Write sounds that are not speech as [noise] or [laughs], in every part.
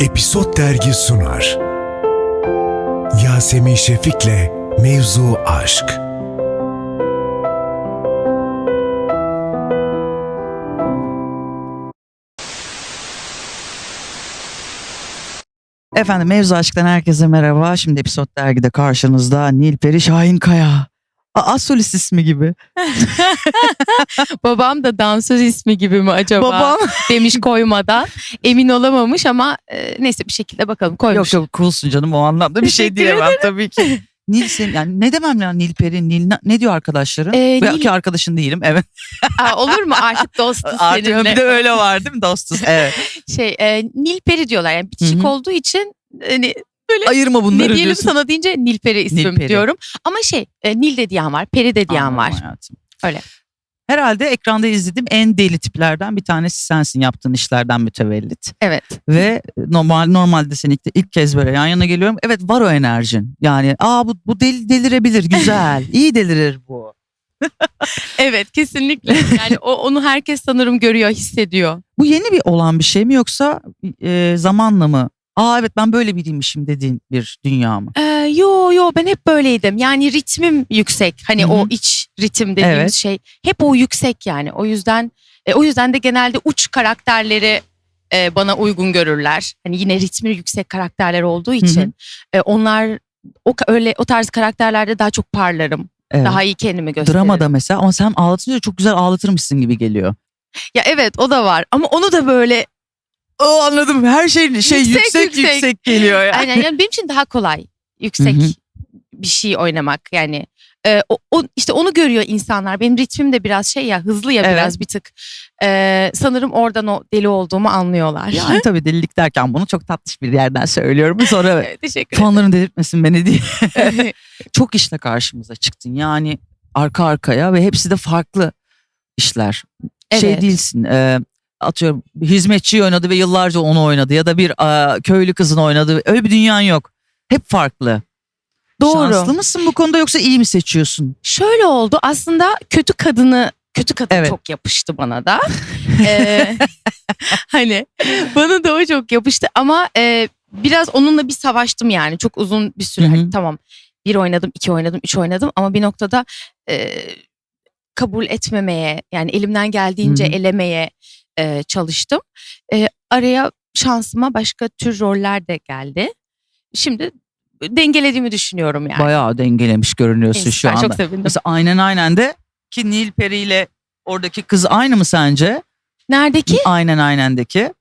Episod Dergi sunar. Yasemin Şefik'le Mevzu Aşk. Efendim Mevzu Aşk'tan herkese merhaba. Şimdi Episod Dergi'de karşınızda Nilperi Şahinkaya. Aa solist ismi gibi. [laughs] Babam da dansöz ismi gibi mi acaba Babam. demiş koymadan. Emin olamamış ama e, neyse bir şekilde bakalım koymuş. Yok yok coolsun canım o anlamda bir şey Teşekkür diyemem tabii ki. Nil sen, yani ne demem ya Nilperi, Nil ne, diyor arkadaşların? Ee, Belki Nil- arkadaşın değilim evet. Aa, olur mu artık dostuz [laughs] Artık seninle. bir de öyle var değil mi dostuz? Evet. [laughs] Şey e, Nilperi diyorlar yani bitişik Hı hı. olduğu için hani, Ayırma bunları ne diyelim diyorsun. sana deyince Nilperi ismim Nilperi. diyorum. Ama şey e, Nil de diyen var Peri de diyen Anladım var. hayatım. Öyle. Herhalde ekranda izlediğim en deli tiplerden bir tanesi sensin yaptığın işlerden mütevellit. Evet. Ve normal normalde seni ilk, ilk kez böyle yan yana geliyorum. Evet var o enerjin. Yani aa bu, bu deli, delirebilir güzel. [laughs] iyi delirir bu. [laughs] Evet kesinlikle. Yani o, onu herkes sanırım görüyor hissediyor. Bu yeni bir olan bir şey mi yoksa e, zamanla mı? Aa evet ben böyle biriymişim dediğin bir dünya mı? Ee, yo yo ben hep böyleydim. Yani ritmim yüksek. Hani Hı hı. o iç ritim dediğimiz Evet. şey hep o yüksek yani. O yüzden e, o yüzden de genelde uç karakterleri e, bana uygun görürler. Hani yine ritmi yüksek karakterler olduğu için e, onlar o öyle o tarz karakterlerde daha çok parlarım. Evet. Daha iyi kendimi gösteririm. Dramada mesela ama sen ağlatınca çok güzel ağlatırmışsın gibi geliyor. Ya evet o da var ama onu da böyle O anladım her şey şey Yüksek, yüksek yüksek, geliyor ya. aynen yani benim için daha kolay yüksek Hı hı. bir şey oynamak yani. E, o, o- işte onu görüyor insanlar. Benim ritmim de biraz şey ya hızlı ya Evet. biraz bir tık. E, sanırım oradan o deli olduğumu anlıyorlar. Yani tabii delilik derken bunu çok tatlış bir yerden söylüyorum. Sonra [laughs] Evet, Teşekkür fanların delirtmesin beni diye. [laughs] çok işle karşımıza çıktın. Yani arka arkaya ve hepsi de farklı işler. Şey Evet. değilsin. e, atıyorum hizmetçi oynadı ve yıllarca onu oynadı ya da bir e, köylü kızın oynadı. Öyle bir dünyan yok. Hep farklı. Doğru. Şanslı mısın bu konuda yoksa iyi mi seçiyorsun? Şöyle oldu aslında kötü kadını kötü kadın Evet. çok yapıştı bana da. [laughs] Ee, hani bana da o çok yapıştı ama e, biraz onunla bir savaştım yani çok uzun bir süre. Hı hı. Hani tamam bir oynadım, iki oynadım, üç oynadım ama bir noktada e, kabul etmemeye yani elimden geldiğince Hı hı. elemeye e, çalıştım. E, araya şansıma başka tür roller de geldi. Şimdi dengelediğimi düşünüyorum yani. Bayağı dengelemiş görünüyorsun Neyse, şu ben anda. Çok sevindim. Mesela aynen aynen de ki Nilperi ile oradaki kız aynı mı sence? Neredeki? Aynen aynen-deki.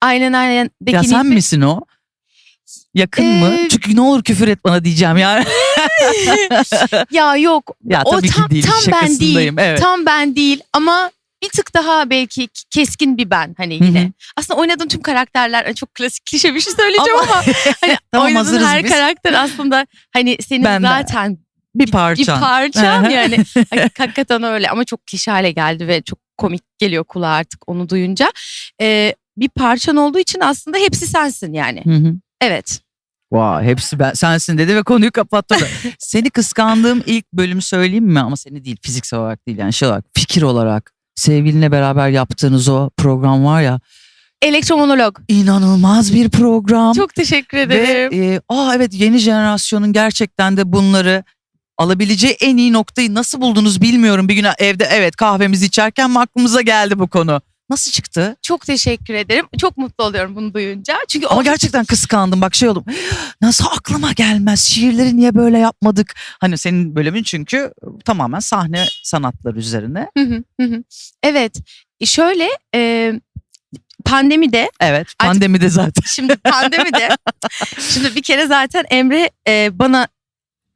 Aynen aynen. Ya sen misin o? Yakın mı? Ee, Çünkü ne olur küfür et bana diyeceğim yani. [laughs] Ya yok. ya o tabii tam, ki değil. tam ben değil. Şakasındayım. Evet. Tam ben değil ama bir tık daha belki keskin bir ben hani yine. hı. Aslında oynadığım tüm karakterler çok klasik klişe bir şey söyleyeceğim ama, [laughs] hani Tamam, oynadığın her biz. karakter aslında hani senin Ben zaten bir bir parçan. parçan Hı hı. yani [laughs] Hak- hakikaten öyle ama çok klişe hale geldi ve çok komik geliyor kulağa artık onu duyunca. Ee, bir parçan olduğu için aslında hepsi sensin yani. Hı hı. Evet. Vay hepsi ben sensin dedi ve konuyu kapattı. [laughs] seni kıskandığım ilk bölümü söyleyeyim mi? Ama seni değil fiziksel olarak değil yani şey olarak fikir olarak. Sevgilinle beraber yaptığınız o program var ya Elektromonolog. inanılmaz bir program. Çok teşekkür Ve ederim. e, aa evet yeni jenerasyonun gerçekten de bunları alabileceği en iyi noktayı nasıl buldunuz bilmiyorum. Bir gün evde evet kahvemizi içerken mi aklımıza geldi bu konu? Nasıl çıktı? Çok teşekkür ederim. Çok mutlu oluyorum bunu duyunca. Çünkü Ama o gerçekten kıskandım bak şey oldum. [gasps] Nasıl aklıma gelmez şiirleri niye böyle yapmadık? Hani senin bölümün çünkü tamamen sahne sanatları üzerine. Hı hı, hı hı. evet. E, Şöyle e, pandemide Evet pandemide [laughs] zaten. şimdi pandemide [laughs] şimdi bir kere zaten Emre e, bana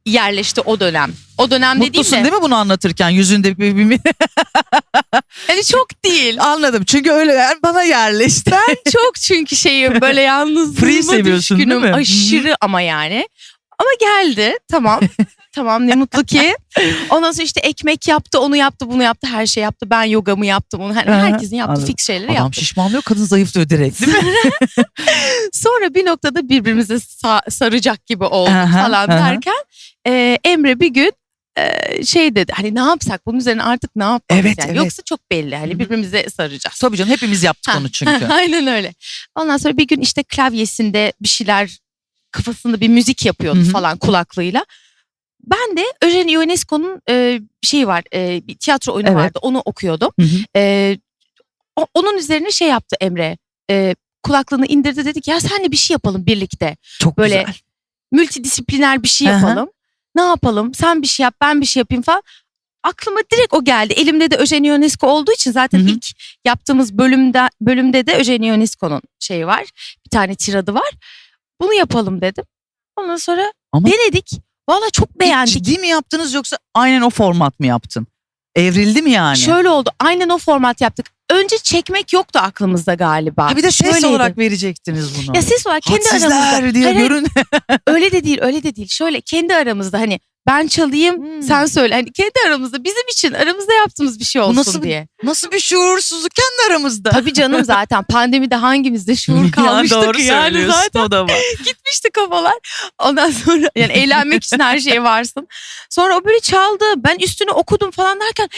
yerleşti o dönem. O dönem Mutlusun dediğim de değil mi bunu anlatırken yüzünde bir, bir, bir- [laughs] hani çok değil. anladım çünkü öyle yani bana yerleşti. Ben çok çünkü şeyim böyle yalnızlığıma seviyorsun, değil düşkünüm. mi? Aşırı ama yani. Ama geldi tamam. [laughs] tamam ne mutlu ki. Ondan sonra işte ekmek yaptı, onu yaptı, bunu yaptı, her şey yaptı. Ben yogamı yaptım, onu hani herkesin yaptığı anladım. fix şeyleri Adam yaptım. şişmanlıyor kadın zayıflıyor direkt değil mi? [laughs] Sonra bir noktada birbirimize sa- saracak gibi olduk falan derken e, Emre bir gün e, şey dedi hani ne yapsak bunun üzerine artık ne yapalım Evet, yani. evet. Yoksa çok belli hani birbirimize saracağız. Tabii canım hepimiz yaptık onu çünkü. [laughs] Aynen öyle. Ondan sonra bir gün işte klavyesinde bir şeyler kafasında bir müzik yapıyordu Hı hı. falan kulaklığıyla. Ben de Eugene Ionesco'nun e, şeyi var e, bir tiyatro oyunu Evet. vardı onu okuyordum. Hı hı. E, o- onun üzerine şey yaptı Emre. E, kulaklığını indirdi dedi ki ya senle bir şey yapalım birlikte. Çok Böyle güzel. Multidisipliner bir şey hı. yapalım. Ne yapalım? Sen bir şey yap, ben bir şey yapayım falan. Aklıma direkt o geldi. Elimde de Eugene Ionesco olduğu için zaten Hı hı. ilk yaptığımız bölümde bölümde de Eugene Ionesco'nun şeyi var. Bir tane tiradı var. Bunu yapalım dedim. Ondan sonra Ama- denedik. Valla çok beğendik. Ciddi mi yaptınız yoksa aynen o format mı yaptın? Evrildi mi yani? Şöyle oldu. Aynen o format yaptık. Önce çekmek yoktu aklımızda galiba. ha bir de ses Şöyleydi. olarak verecektiniz bunu. Ya ses olarak kendi Hadsizler aramızda. diye Hayır, hayır, görün. öyle de değil, öyle de değil. Şöyle kendi aramızda hani ben çalayım, Hmm. sen söyle. Hani kendi aramızda bizim için aramızda yaptığımız bir şey olsun nasıl diye. Nasıl bir şuursuzluk kendi aramızda. Tabii canım [laughs] zaten pandemide hangimizde şuur kalmıştık ya doğru yani zaten o da var. [laughs] gitmişti kafalar. Ondan sonra yani eğlenmek için her şey varsın. Sonra o böyle çaldı. Ben üstünü okudum falan derken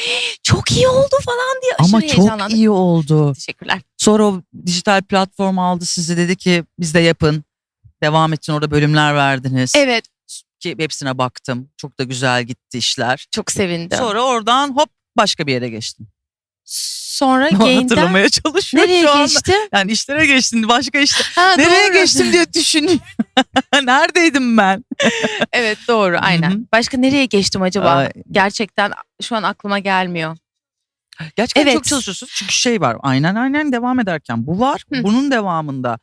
çok iyi oldu falan diye aşırı Ama çok iyi oldu. Teşekkürler. Sonra o dijital platform aldı sizi dedi ki biz de yapın. Devam ettin orada bölümler verdiniz. Evet Ki hepsine baktım. Çok da güzel gitti işler. çok sevindim. Sonra, oradan hop başka bir yere geçtin. sonra [laughs] Gain'den Hatırlamaya çalışıyor nereye şu anda. geçtim? Yani işlere geçtin başka işte. [laughs] Ha, Nereye doğru. geçtim diye düşünüyor. [laughs] Neredeydim ben? Evet doğru aynen. Hı hı. Başka nereye geçtim acaba? Ay, Gerçekten şu an aklıma gelmiyor. Gerçekten Evet. çok çalışıyorsunuz. Çünkü şey var. Aynen aynen devam ederken bu var. Hı. Bunun devamında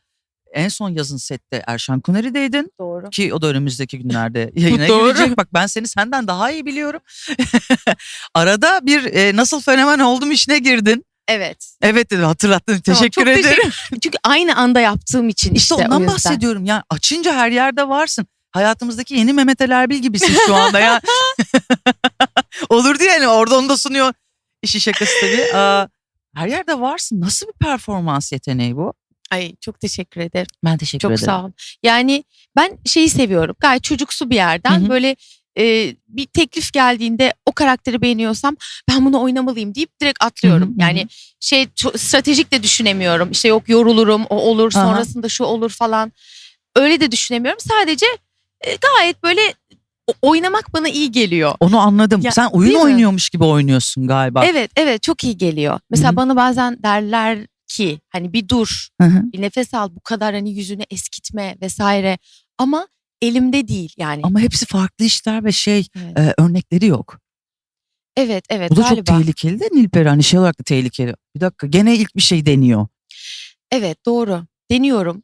en son yazın sette Erşan Kuneri'deydin. Doğru. Ki o da önümüzdeki günlerde [laughs] yayına Doğru. girecek. Bak ben seni senden daha iyi biliyorum. [laughs] Arada bir e, nasıl fenomen oldum işine girdin. Evet. Evet dedim hatırlattın. Tamam, Teşekkür çok ederim. [laughs] Çünkü aynı anda yaptığım için işte, İşte ondan bahsediyorum. Yani açınca her yerde varsın. Hayatımızdaki yeni Mehmet Ali Erbil gibisin şu anda ya. Olurdu yani orada onu da sunuyor. İşi şakası tabii. Aa, her yerde varsın. Nasıl bir performans yeteneği bu? Ay çok teşekkür ederim. Ben teşekkür Çok ederim. sağ ol. Yani ben şeyi seviyorum. Gayet çocuksu bir yerden Hı hı. böyle e, bir teklif geldiğinde o karakteri beğeniyorsam ben bunu oynamalıyım deyip direkt atlıyorum. Hı hı, hı yani şey stratejik de düşünemiyorum. İşte yok yorulurum, o olur, Aha. sonrasında şu olur falan. Öyle de düşünemiyorum. Sadece e, gayet böyle oynamak bana iyi geliyor. Onu anladım. Ya, Sen oyun oynuyormuş gibi oynuyorsun galiba. Evet, evet çok iyi geliyor. Mesela Hı hı. bana bazen derler ki hani bir dur, Hı hı. bir nefes al bu kadar hani yüzünü eskitme vesaire ama elimde değil yani. Ama hepsi farklı işler ve şey evet. e, örnekleri yok. evet evet Bu da galiba. çok tehlikeli de Nilperi hani şey olarak da tehlikeli. Bir dakika gene ilk bir şey deniyor. Evet doğru. Deniyorum.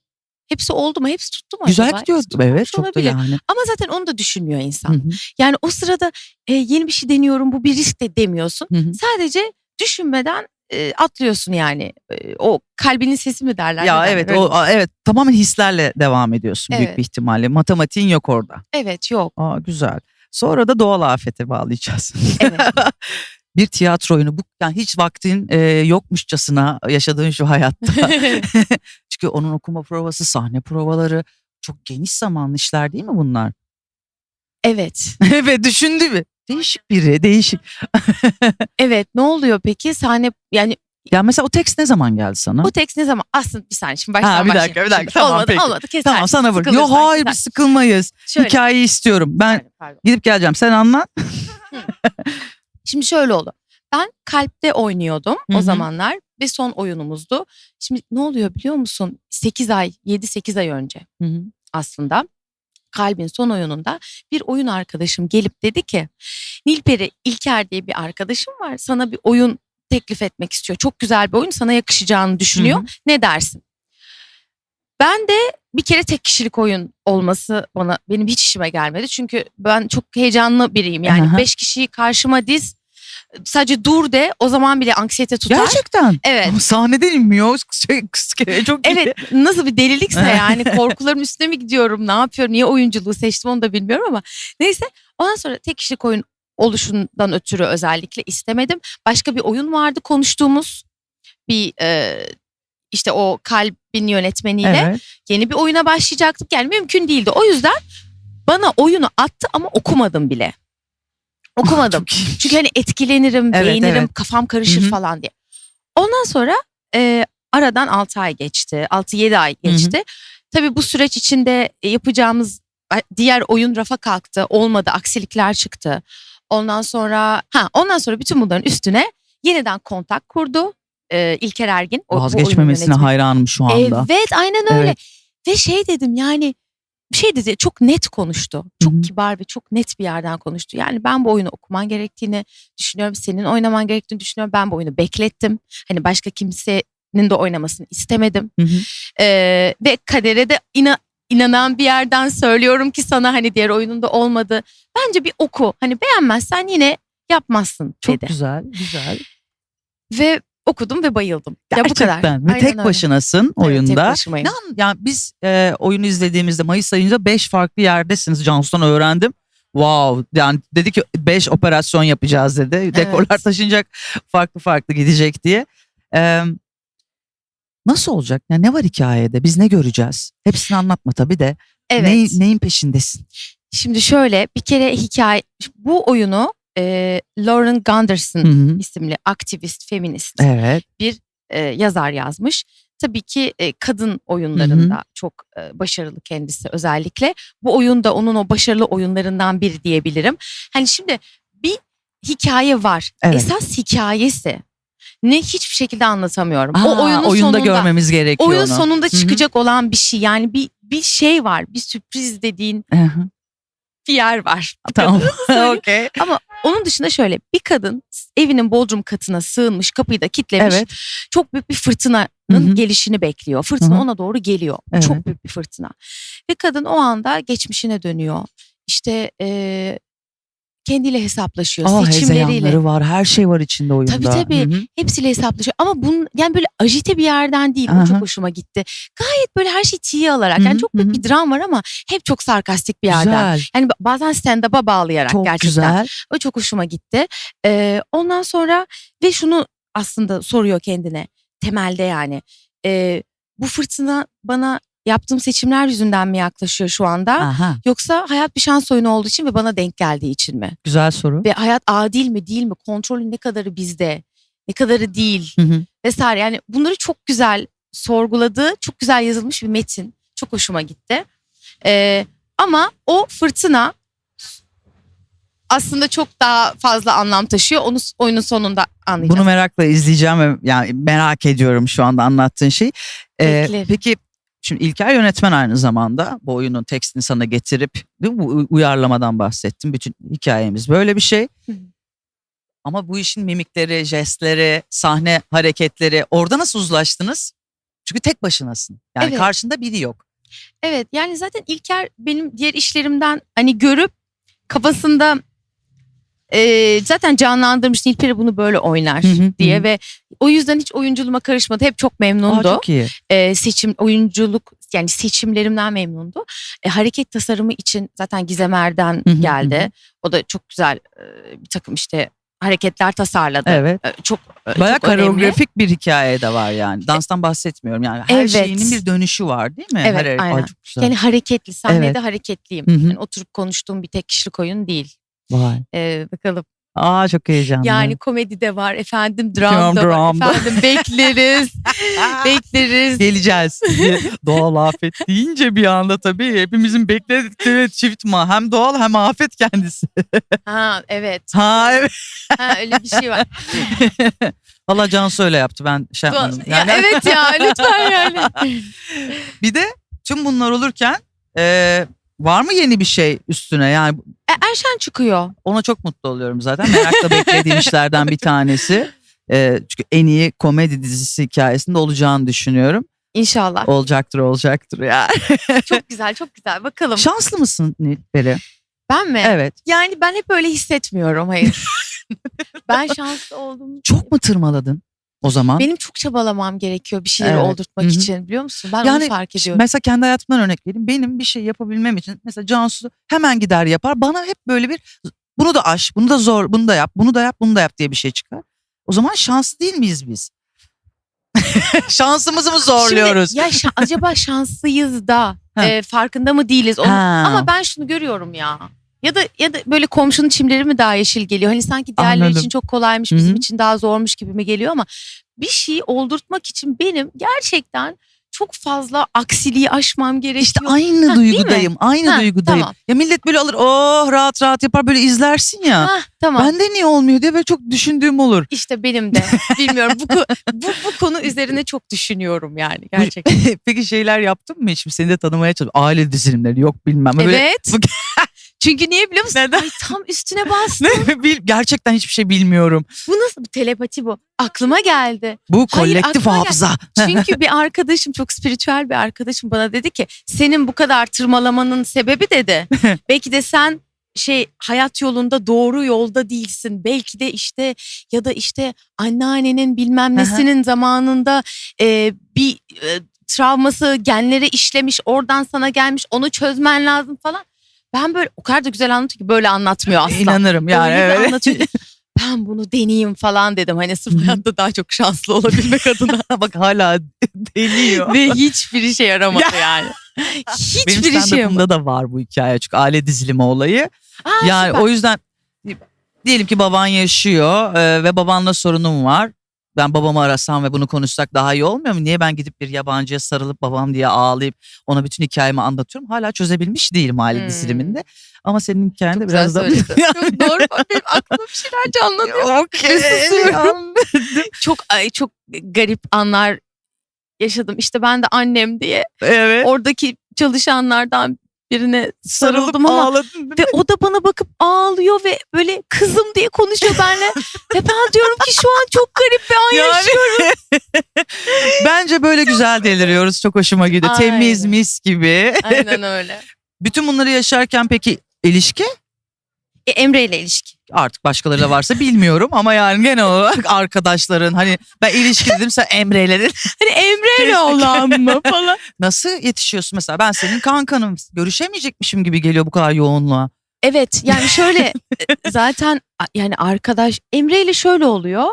Hepsi oldu mu? Hepsi tuttu mu Güzel acaba? gidiyor. Hepsi Evet çok da olabilir. yani. Ama zaten onu da düşünmüyor Hı insan. hı, Yani o sırada e, yeni bir şey deniyorum bu bir risk de demiyorsun. hı hı. Sadece düşünmeden e, atlıyorsun yani. E, o kalbinin sesi mi derler? Ya evet Öyle. o a, evet tamamen hislerle devam ediyorsun büyük Evet. bir ihtimalle. Matematiğin yok orada. Evet yok. Aa güzel. Sonra da doğal afete bağlayacağız. Evet. [laughs] bir tiyatro oyunu bu yani hiç vaktin e, yokmuşçasına yaşadığın şu hayatta. [laughs] [laughs] Çünkü onun okuma provası, sahne provaları çok geniş zamanlı işler değil mi bunlar? evet. evet düşündü mü? Değişik biri, değişik. [laughs] Evet ne oluyor peki? Sahne yani Ya mesela o tekst ne zaman geldi sana? o tekst ne zaman? Aslında bir saniye şimdi baştan Ha, bir dakika, bir dakika. Tamam, olmadı, peki. olmadı keser. tamam sana bırak. Yok Sıkılırsan hayır keser. biz sıkılmayız. Şöyle, Hikayeyi istiyorum. Ben pardon, pardon. gidip geleceğim. Sen anlat. Şimdi şöyle oldu. Ben kalpte oynuyordum Hı o hı. zamanlar ve son oyunumuzdu. Şimdi ne oluyor biliyor musun? 8 ay, 7-8 ay önce Hı hı. aslında kalbin son oyununda bir oyun arkadaşım gelip dedi ki Nilperi İlker diye bir arkadaşım var sana bir oyun teklif etmek istiyor. Çok güzel bir oyun sana yakışacağını düşünüyor. Hı Ne dersin? Ben de bir kere tek kişilik oyun olması bana benim hiç işime gelmedi. Çünkü ben çok heyecanlı biriyim. Yani Aha. beş kişiyi karşıma diz sadece dur de o zaman bile anksiyete tutar. Gerçekten. Evet. Ama sahneden inmiyor. Şey, kıs- çok iyi. Evet nasıl bir delilikse [laughs] yani korkularım üstüne mi gidiyorum ne yapıyorum niye oyunculuğu seçtim onu da bilmiyorum ama neyse ondan sonra tek kişilik oyun oluşundan ötürü özellikle istemedim. Başka bir oyun vardı konuştuğumuz bir e, işte o kalbin yönetmeniyle Evet. yeni bir oyuna başlayacaktık yani mümkün değildi. O yüzden bana oyunu attı ama okumadım bile. Okumadım. Çünkü hani etkilenirim, Evet, beğenirim, evet. kafam karışır Hı hı. falan diye. Ondan sonra e, aradan 6 ay geçti. 6-7 ay hı. geçti. Tabii bu süreç içinde yapacağımız diğer oyun rafa kalktı. Olmadı, aksilikler çıktı. Ondan sonra ha ondan sonra bütün bunların üstüne yeniden kontak kurdu. E, İlker Ergin. o- bu oyunun Vazgeçmemesine yönetmeni. hayranım şu anda. Evet aynen öyle. Ve şey dedim yani bir şey dedi çok net konuştu. Çok Hı hı. kibar ve çok net bir yerden konuştu. Yani ben bu oyunu okuman gerektiğini düşünüyorum. Senin oynaman gerektiğini düşünüyorum. Ben bu oyunu beklettim. Hani başka kimsenin de oynamasını istemedim. Hı hı. Ee, ve kadere de ina- inanan bir yerden söylüyorum ki sana hani diğer oyununda olmadı. Bence bir oku. Hani beğenmezsen yine yapmazsın Çok dedi. güzel, güzel. Ve okudum ve bayıldım. Ya bu Gerçekten. kadar. Ve Aynen tek öyle. başınasın Evet, tek oyunda. başımayım. Ne an- yani biz e, oyunu izlediğimizde Mayıs ayında 5 farklı yerdesiniz. Cansu'dan öğrendim. Wow yani dedi ki 5 operasyon yapacağız dedi. Dekorlar taşınacak farklı farklı gidecek diye. Ee, nasıl olacak? Yani ne var hikayede? Biz ne göreceğiz? Hepsini anlatma tabii de. Evet. Neyin, neyin peşindesin? Şimdi şöyle bir kere hikaye bu oyunu e, Lauren Gunderson Hı hı. isimli aktivist, feminist Evet. e, yazar yazmış. Tabii ki e, kadın oyunlarında çok e, başarılı kendisi özellikle. Bu oyun da onun o başarılı oyunlarından biri diyebilirim. Hani şimdi bir hikaye var. Evet. Esas hikayesi ne hiçbir şekilde anlatamıyorum. Aa, o oyunun oyunda sonunda görmemiz gerekiyor oyun onu. sonunda çıkacak olan bir şey. Yani bir bir şey var. Bir sürpriz dediğin Hı hı. Bir yer var. tamam. [laughs] Okey. Ama onun dışında şöyle bir kadın evinin bodrum katına sığınmış kapıyı da kilitlemiş. Evet. Çok büyük bir fırtınanın Hı hı. gelişini bekliyor. Fırtına Hı hı. ona doğru geliyor. Evet. Çok büyük bir fırtına. Ve kadın o anda geçmişine dönüyor. İşte eee, kendiyle hesaplaşıyor. Aa, seçimleriyle. var. Her şey var içinde oyunda. Tabii, tabii. Hı hı. Hepsiyle hesaplaşıyor. Ama bunun yani böyle ajite bir yerden değil. Aha. çok hoşuma gitti. Gayet böyle her şeyi tiye alarak. Yani hı, çok büyük hı bir dram var ama hep çok sarkastik bir yerden. Güzel. Yani bazen stand-up'a bağlayarak Çok gerçekten. güzel. O çok hoşuma gitti. Ee, ondan sonra ve şunu aslında soruyor kendine temelde yani. Ee, bu fırtına bana yaptığım seçimler yüzünden mi yaklaşıyor şu anda? Aha. Yoksa hayat bir şans oyunu olduğu için ve bana denk geldiği için mi? Güzel soru. Ve hayat adil mi değil mi? Kontrolün ne kadarı bizde? Ne kadarı değil? Hı hı. Vesaire. Yani bunları çok güzel sorguladığı, çok güzel yazılmış bir metin. Çok hoşuma gitti. Ee, ama o fırtına aslında çok daha fazla anlam taşıyor. Onu oyunun sonunda anlayacağız. Bunu merakla izleyeceğim ve yani merak ediyorum şu anda anlattığın şey. Ee, Beklerim. peki şimdi İlker yönetmen aynı zamanda bu oyunun tekstini sana getirip değil mi? bu uyarlamadan bahsettim. Bütün hikayemiz böyle bir şey. Ama bu işin mimikleri, jestleri, sahne hareketleri orada nasıl uzlaştınız? Çünkü tek başınasın. Yani Evet. karşında biri yok. Evet yani zaten İlker benim diğer işlerimden hani görüp kafasında e, zaten canlandırmış Nilperi bunu böyle oynar Hı hı, diye hı. ve o yüzden hiç oyunculuğuma karışmadı. Hep çok Aa, memnundu. çok iyi. E, seçim oyunculuk yani seçimlerimden memnundu. E, hareket tasarımı için zaten Gizem Erden Hı hı, geldi. hı. O da çok güzel e, bir takım işte hareketler tasarladı. Evet. E, çok e, Bayağı çok önemli. koreografik bir hikaye de var yani. Danstan bahsetmiyorum yani. Her Evet. şeyinin bir dönüşü var değil mi? Evet, Her, Ay, aynen. çok güzel. Yani hareketli sahnede Evet. hareketliyim. Hı hı. Yani oturup konuştuğum bir tek kişilik oyun değil. Vay. E, bakalım. Aa çok heyecanlı. Yani komedi de var efendim dram da var efendim bekleriz [laughs] bekleriz. geleceğiz. doğal afet deyince bir anda tabii hepimizin bekledikleri çift ma hem doğal hem afet kendisi. Ha evet. Ha evet. Ha, öyle bir şey var. [laughs] Valla Cansu öyle yaptı ben şey yapmadım. Ya, Yani evet ya lütfen yani. [laughs] bir de tüm bunlar olurken e, var mı yeni bir şey üstüne yani E, Erşen çıkıyor. ona çok mutlu oluyorum zaten. Merakla beklediğim [laughs] işlerden bir tanesi. E, çünkü en iyi komedi dizisi hikayesinde olacağını düşünüyorum. İnşallah. Olacaktır olacaktır ya. [laughs] Çok güzel çok güzel. Bakalım. Şanslı mısın Nilperi? Ben mi? Evet. Yani ben hep öyle hissetmiyorum hayır. [laughs] ben şanslı oldum. Çok mu tırmaladın o zaman? Benim çok çabalamam gerekiyor bir şeyleri Evet. oldurtmak Hı hı. için biliyor musun? Ben Yani onu fark ediyorum. Mesela kendi hayatımdan örnek vereyim. Benim bir şey yapabilmem için mesela Cansu hemen gider yapar. Bana hep böyle bir bunu da aş, bunu da zor, bunu da yap, bunu da yap, bunu da yap diye bir şey çıkar. O zaman şanslı değil miyiz biz? [laughs] Şansımızı mı zorluyoruz? Şimdi, ya şa- acaba [laughs] şanslıyız da Ha. e, farkında mı değiliz? Onu- Ha. Ama ben şunu görüyorum ya. Ya da ya da böyle komşunun çimleri mi daha yeşil geliyor? Hani sanki diğerleri Anladım. için çok kolaymış, bizim için daha zormuş gibi mi geliyor ama bir şeyi oldurtmak için benim gerçekten çok fazla aksiliği aşmam gerekiyor. İşte aynı Ha, duygudayım. Aynı Ha, duygudayım. tamam. Ya millet böyle alır oh rahat rahat yapar böyle izlersin ya. Hah, tamam. Bende niye olmuyor diye böyle çok düşündüğüm olur. İşte benim de. [laughs] Bilmiyorum bu, bu bu konu üzerine çok düşünüyorum yani gerçekten. [laughs] Peki şeyler yaptın mı? Şimdi seni de tanımaya çalışıyorum. Aile dizilimleri yok bilmem. Böyle, evet. [laughs] Çünkü niye biliyor musun? Neden? Ay tam üstüne bastım. Ne? [laughs] Bil, gerçekten hiçbir şey bilmiyorum. Bu nasıl bu telepati bu? Aklıma geldi. Bu Hayır, kolektif aklıma gel- hafıza. [laughs] Çünkü bir arkadaşım çok spiritüel bir arkadaşım bana dedi ki senin bu kadar tırmalamanın sebebi dedi. [laughs] Belki de sen şey hayat yolunda doğru yolda değilsin. Belki de işte ya da işte anneannenin bilmem nesinin zamanında e, bir e, travması genlere işlemiş oradan sana gelmiş onu çözmen lazım falan. Ben böyle o kadar da güzel anlatıyor ki böyle anlatmıyor [laughs] asla. İnanırım yani. Öyle evet. anlatıyor. [laughs] Ben bunu deneyeyim falan dedim. Hani sırf hayatta daha çok şanslı olabilmek adına. [laughs] Bak hala deniyor. Ve hiçbir işe yaramadı Ya. yani. Benim Hiçbir işe yaramadı. da var bu hikaye. Çünkü aile dizilimi olayı. Aa, yani süper. o yüzden diyelim ki baban yaşıyor e, ve babanla sorunum var. Ben babamı arasam ve bunu konuşsak daha iyi olmuyor mu? Niye ben gidip bir yabancıya sarılıp babam diye ağlayıp ona bütün hikayemi anlatıyorum? Hala çözebilmiş değilim aile Hmm. diziliminde. Ama senin hikayen de biraz güzel da... söyledin. Çok doğru. Benim aklıma bir şeyler canlanıyor. [laughs] Okey. [laughs] Çok ay çok garip anlar yaşadım. İşte ben de annem diye evet. oradaki çalışanlardan birine Sarılıp sarıldım ama ağladın. ve o da bana bakıp ağlıyor ve böyle kızım diye konuşuyor benimle. ve ben diyorum ki şu an çok garip bir an Yani- yaşıyorum. [laughs] Bence böyle güzel deliriyoruz. Çok hoşuma gidiyor. Aynen. Temiz mis gibi. Aynen öyle. Bütün bunları yaşarken peki ilişki? E, Emre ile ilişki. Artık başkaları da varsa bilmiyorum ama yani genel olarak arkadaşların hani ben ilişki dedim sen Emre'yle dedin. [laughs] Hani Emre ile olan mı [laughs] falan. Nasıl yetişiyorsun mesela ben senin kankanım görüşemeyecekmişim gibi geliyor bu kadar yoğunluğa. Evet yani şöyle [laughs] e, zaten yani arkadaş Emre ile şöyle oluyor.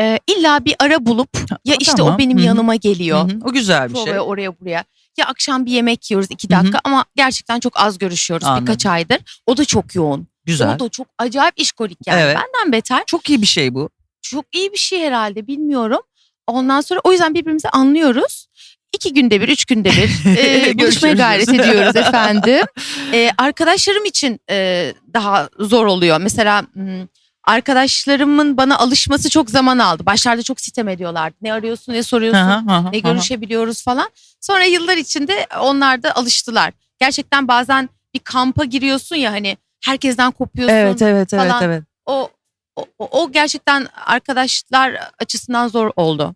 E, illa bir ara bulup ya o işte tamam. o benim Hı hı. yanıma geliyor. Hı hı, O güzel bir şey. Oraya buraya. Ya akşam bir yemek yiyoruz iki dakika ama gerçekten çok az görüşüyoruz Anladım. birkaç aydır. O da çok yoğun. Güzel. O da çok acayip işkolik yani. Evet. Benden beter. Çok iyi bir şey bu. Çok iyi bir şey herhalde bilmiyorum. Ondan sonra o yüzden birbirimizi anlıyoruz. İki günde bir, üç günde bir [laughs] e, buluşmaya Görüşüyoruz. gayret ediyoruz efendim. [laughs] E, arkadaşlarım için e, daha zor oluyor. Mesela hmm, arkadaşlarımın bana alışması çok zaman aldı. Başlarda çok sitem ediyorlardı. Ne arıyorsun, ne soruyorsun, hı hı, ne hı. görüşebiliyoruz falan. Sonra yıllar içinde onlar da alıştılar. Gerçekten bazen bir kampa giriyorsun ya hani herkesten kopuyorsun. Evet evet evet falan. evet. O, o, o gerçekten arkadaşlar açısından zor oldu.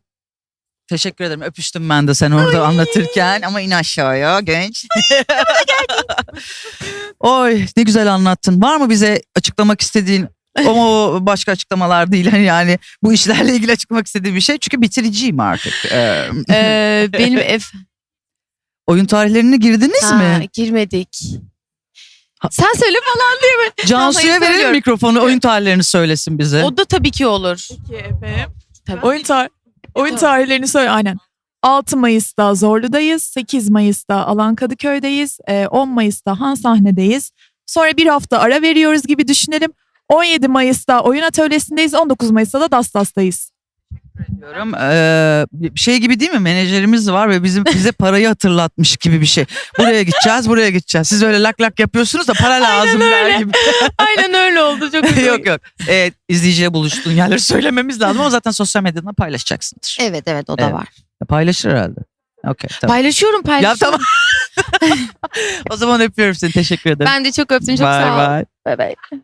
Teşekkür ederim. Öpüştüm ben de sen orada anlatırken ama in aşağıya genç. [laughs] [laughs] Oy ne güzel anlattın. Var mı bize açıklamak istediğin o başka açıklamalar değil hani yani bu işlerle ilgili açıklamak istediğin bir şey. Çünkü bitiriciyim artık. Ee, Ee, benim [laughs] ev oyun tarihlerine girdiniz Ha, mi? girmedik. Sen söyle falan diye mi? [laughs] Cansu'ya verelim mikrofonu oyun tarihlerini söylesin bize. O da tabii ki olur. Peki efendim. Tabii. Oyun, tar oyun tarihlerini söyle aynen. 6 Mayıs'ta Zorlu'dayız, 8 Mayıs'ta Alan Kadıköy'deyiz, e, 10 Mayıs'ta Han sahnedeyiz. Sonra bir hafta ara veriyoruz gibi düşünelim. 17 Mayıs'ta oyun atölyesindeyiz, 19 Mayıs'ta da Dastas'tayız. Diyorum. Ee, şey gibi değil mi? Menajerimiz var ve bizim bize parayı hatırlatmış gibi bir şey. Buraya gideceğiz, buraya gideceğiz. Siz öyle lak lak yapıyorsunuz da para lazım der öyle. gibi. [laughs] Aynen öyle oldu. Çok güzel. yok yok. Evet, izleyiciye buluştuğun yerleri söylememiz lazım ama zaten sosyal medyadan paylaşacaksındır. Evet evet o da Evet. var. Paylaşır herhalde. Okey tamam. Paylaşıyorum Ya paylaşıyorum. tamam. [laughs] [laughs] o zaman öpüyorum seni. Teşekkür ederim. Ben de çok öptüm çok sağ ol. bye. Bye bye.